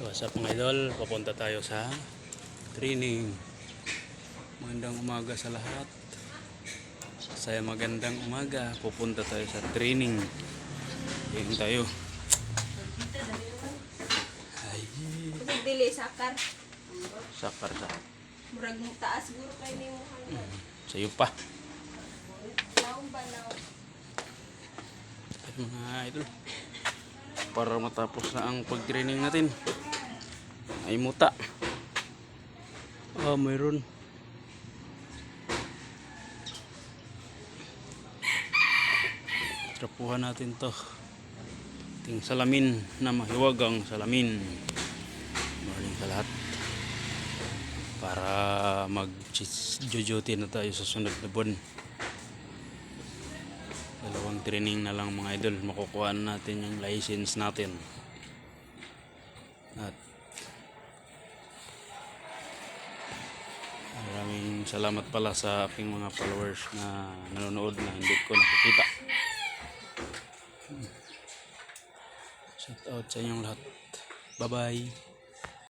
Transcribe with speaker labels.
Speaker 1: What's up mga idol? Papunta tayo sa training. Magandang umaga sa lahat. Saya magandang umaga. Pupunta tayo sa training. Training tayo. Ay,
Speaker 2: dili sakar,
Speaker 1: sakar sa
Speaker 2: murag mo taas siguro kay ni mo hanggang.
Speaker 1: sayo pa.
Speaker 2: Laong ba law?
Speaker 1: Ay, mga idol. Para matapos na ang pag-training natin. Ay muta. Ah, mayroon. Trapuhan natin to. Ting salamin na mahiwagang salamin. Morning sa lahat. Para mag-duty na tayo sa sunod na buwan. Dalawang training na lang mga idol. Makukuha na natin yung license natin. At salamat pala sa aking mga followers na nanonood na hindi ko nakikita. Shout out sa inyong lahat. Bye bye.